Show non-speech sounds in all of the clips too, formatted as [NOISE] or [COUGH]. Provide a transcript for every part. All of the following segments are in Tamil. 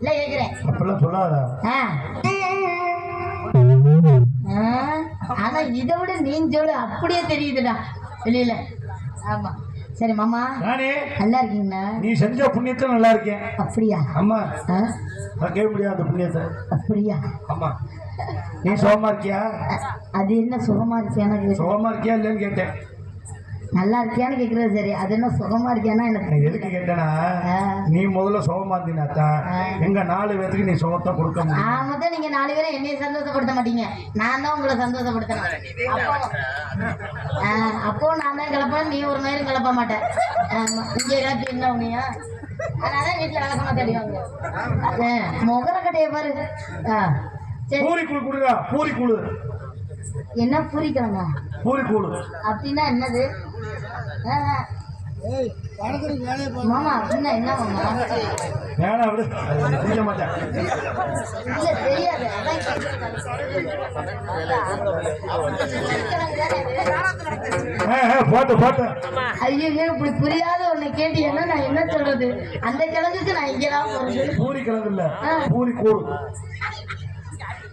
இல்ல கேக்குறேன் அப்படிலாம் சொல்லாத. ஆனா இதை விட நீ சொல்லு அப்படியே தெரியுதுடா. வெளியில. ஆமா. சரி மாமா. நானே நல்லா இருக்கீங்களா? நீ செஞ்ச புண்ணியத்துல நல்லா இருக்கேன். அப்படியா? அம்மா. ஆ, நான் கேட்க முடியாது புண்ணியத்தை. அப்படியா? ஆமா நீ சுகமா இருக்கியா? அது என்ன சுகமா இருக்கியான்னு கேக்குறேன். சுகமா இருக்கியா இல்லைன்னு கேட்டேன். நல்லா இருக்கியான்னு கேக்குறது சரி. அது என்ன சுகமா இருக்கியானா எனக்கு எதுக்கு கேட்டேன்னா ஆ. நீ முதல்ல சுகமா இருந்தீனாத்தான். எங்க நாலு பேத்துக்கு நீ சுகத்தை கொடுக்க முடியும். ஆமா தான் நீங்க நாலு பேரும் என்னைய சந்தோஷப்படுத்த மாட்டீங்க. நான் தான் உங்களை சந்தோஷப்படுத்தணும். அப்போ நான் தான் கிளப்பேன். நீ ஒரு நேரம் கிளப்ப மாட்டேன் ஆமா இங்கே கிளப்பி என்ன உனியா அதனால வீட்டில் வழக்கமாக தெரியுவாங்க முகர கட்டைய பாரு. ஆ சரி. பூரி குழு கொடுங்க பூரி குழு என்ன பூரிக்கணுங்க பூரி குழு அப்படின்னா என்னது. மாமா அப்படின்னா என்ன மாமா? வேணா விடு. மாட்டேன் இல்ல தெரியாது போட்டு போட்டு. ஐயோ இப்படி புரியாத ஒண்ணு கேட்டீங்கன்னா நான் என்ன சொல்றது? அந்த கிழங்குக்கு நான் இங்கதான் போறது. பூரி கிழங்கு இல்ல. பூரி கூழு.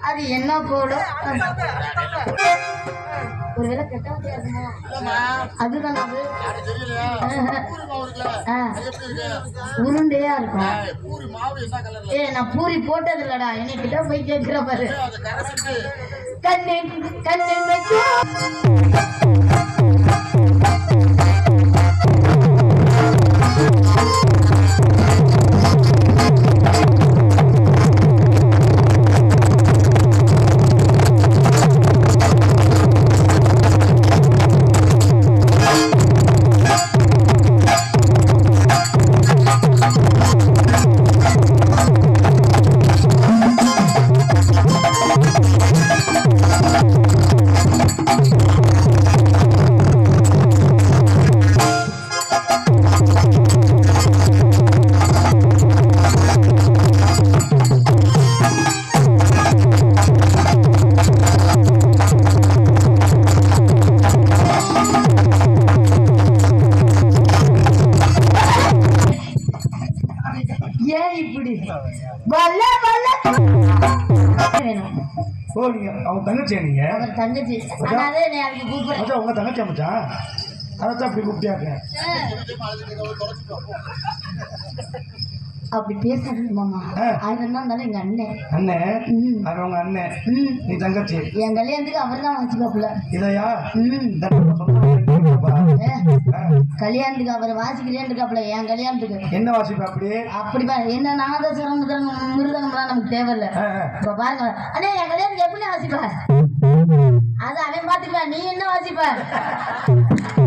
அது என்ன போடும் ஒருவேளை கெட்ட வார்த்தையா அதுதான் அது. உருண்டையா இருக்கும் ஏ நான் பூரி போட்டது இல்லடா என்னை கிட்ட போய் கேட்கிற பாரு. கண்ணு கண்ணு. ஏன் இப்படி? வல்ல வல்ல. ஓ நீங்க அவங்க தங்கச்சியா நீங்க? அவர் தங்கச்சி. அதனால என்னை அதுக்கு கூப்பிடுறேன். மச்சான் உங்க தங்கச்சி மச்சான்? அப்படி அப்படி பேசாதீங்க மாமா என்ன இருந்தாலும் எங்க அண்ணன் அண்ணன் ம். அவன் உங்க அண்ணன் நீ தங்கச்சி. என் கல்யாணத்துக்கு அவர் தான் வாசிப்பாப்புல. இதையா? கல்யாணத்துக்கு அவர் வாசிக்கிறேன் இருக்காப்புல என் கல்யாணத்துக்கு. என்ன வாசிப்பா அப்படி அப்படிப்பா என்ன நாதஸ்வரம் மிருதங்கம் மிருதங்கம்லாம் நமக்கு தேவையில்ல. இப்ப பாருங்க. அண்ணே என் கல்யாணத்துக்கு எப்படி வாசிப்ப? [LAUGHS] அது அவன் பாத்துக்கலாம் நீ என்ன வாசிப்ப? [LAUGHS]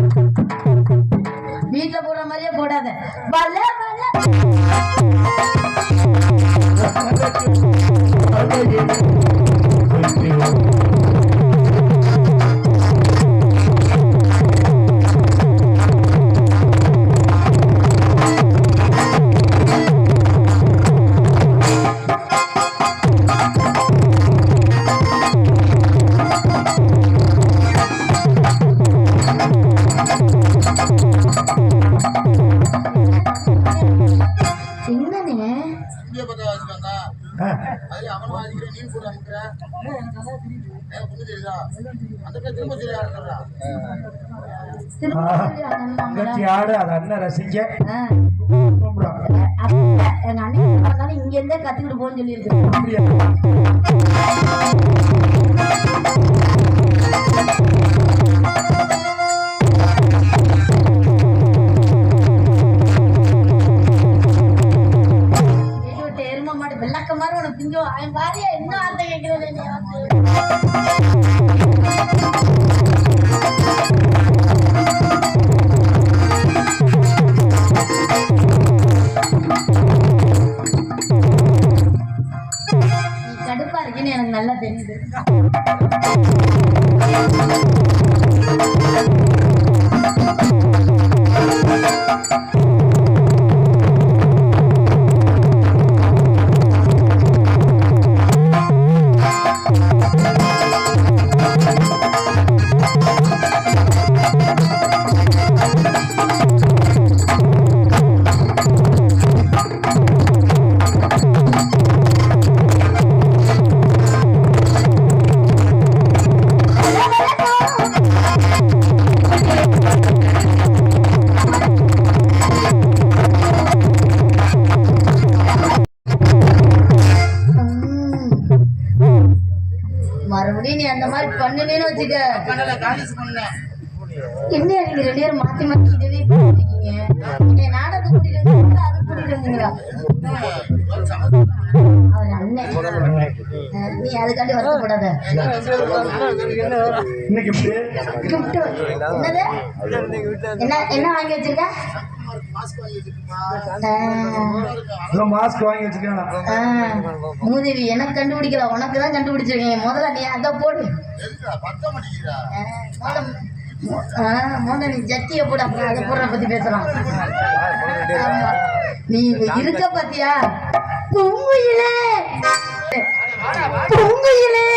வீட்டுல போடுற மாதிரியே போடாத. வல்ல வல்ல. சொல்லி ஆடு அது அண்ணன் ரசிக்க. அப்ப எங்க அண்ணன் இருந்தாலும் இங்க இருந்தே கத்துக்கிட்டு போன்னு சொல்லியிருக்கு எனக்கு நல்லா தெரியுது இனி நீ அந்த மாதிரி பண்ணுனேன்னு வச்சுக்க. பண்ணல காலேஜ் பண்ணேன் என்ன நீங்க ரெண்டு பேரும் மாத்தி மாத்தி இதவே பண்ணிட்டு இருக்கீங்க என்னை நாடகத்தை கூட்டிட்டு அது கூட்டிட்டு வந்தீங்களா? அவர் அண்ணன். நீ அதுக்காண்டி வருத்தப்படாத. என்ன என்ன வாங்கி வச்சிருக்க? மூதேவி எனக்கு கண்டுபிடிக்கல. உனக்கு தான் கண்டுபிடிச்சிருக்கேன் முதல்ல நீ அத போடு. முதல்ல நீ ஜட்டியை போட. அப்புறம் போடுற பத்தி பேசலாம். நீ இருக்க பாத்தியா? பொங்குயிலே பொங்குயிலே